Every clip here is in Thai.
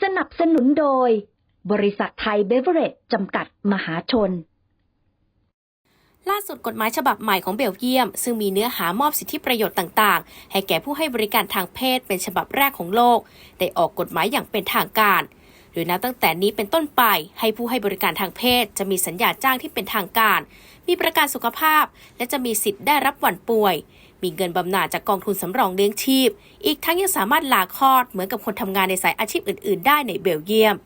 สนับสนุนโดย บริษัทไทยเบเวอเรจจำกัดมหาชน ล่าสุดกฎหมายฉบับใหม่ของเบลเยียม ซึ่งมีเนื้อหามอบสิทธิประโยชน์ต่าง ๆ ให้แก่ผู้ให้บริการทางเพศเป็นฉบับแรกของโลก ได้ออกกฎหมายอย่างเป็นทางการโดยนับตั้งแต่นี้เป็นต้นไปให้ผู้ให้บริการทางเพศ จะมีสัญญาจ้างที่เป็นทางการ มีประกันสุขภาพ และจะมีสิทธิ์ได้รับวันป่วย มีเงินบำนาญจากกองทุนสำรองเลี้ยงชีพ อีกทั้งยังสามารถลาคลอดเหมือนกับคนทำงานในสายอาชีพอื่น ๆ ได้ในเบลเยียม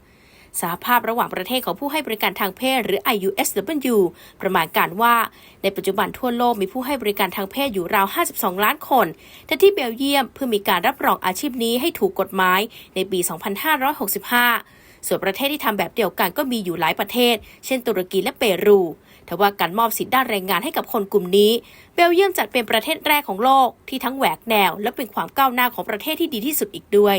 สหภาพระหว่างประเทศของผู้ให้บริการทางเพศหรือ IUSW ประมาณการว่า ในปัจจุบันทั่วโลกมีผู้ให้บริการทางเพศอยู่ราว 52 ล้านคน แต่ที่เบลเยียมเพื่อมีการรับรองอาชีพนี้ให้ถูกกฎหมายในปี 2565 ส่วนประเทศที่ทำแบบเดียวกันก็มีอยู่หลายประเทศ เช่นตุรกีและเปรูทว่าการมอบสิทธิด้านแรงงานให้กับคนกลุ่มนี้ เบลเยียมจัดเป็นประเทศแรกของโลกที่ทั้งแหวกแนว และเป็นความก้าวหน้าของประเทศที่ดีที่สุดอีกด้วย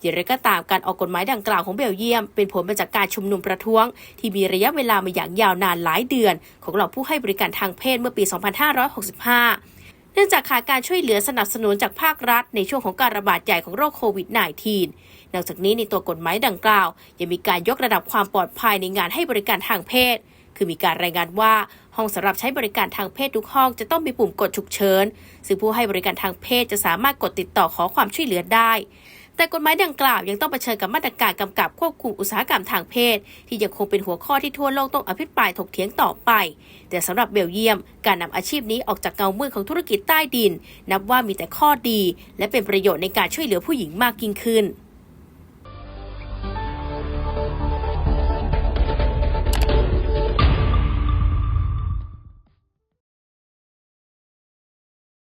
อย่างไรก็ตามการออกกฎหมายดังกล่าวของเบลเยียม เป็นผลมาจากการชุมนุมประท้วง ที่มีระยะเวลามาอย่างยาวนานหลายเดือน ของเหล่าผู้ให้บริการทางเพศเมื่อปี 2565 นื่องจากขาดการช่วยเหลือสนับสนุนจากภาครัฐ ในช่วงของการระบาดใหญ่ของโรคโควิด -19 นอกจากนี้ในตัวกฎหมายดังกล่าว ยังมีการยกระดับความปลอดภัยในงานให้บริการทางเพศ คือมีการรายงานว่าห้องสำหรับใช้บริการทางเพศทุกห้องจะต้องมีปุ่มกดฉุกเฉินซึ่งผู้ให้บริการทางเพศจะสามารถกดติดต่อขอความช่วยเหลือได้ แต่กฎหมายดังกล่าวยังต้องเผชิญกับมาตรการกำกับควบคุมอุตสาหกรรมทางเพศ ที่ยังคงเป็นหัวข้อที่ทั่วโลกต้องอภิปรายถกเถียงต่อไป แต่สำหรับเบลเยียม การนำอาชีพนี้ออกจากเงามืดของธุรกิจใต้ดิน นับว่ามีแต่ข้อดี และเป็นประโยชน์ในการช่วยเหลือผู้หญิงมากยิ่งขึ้น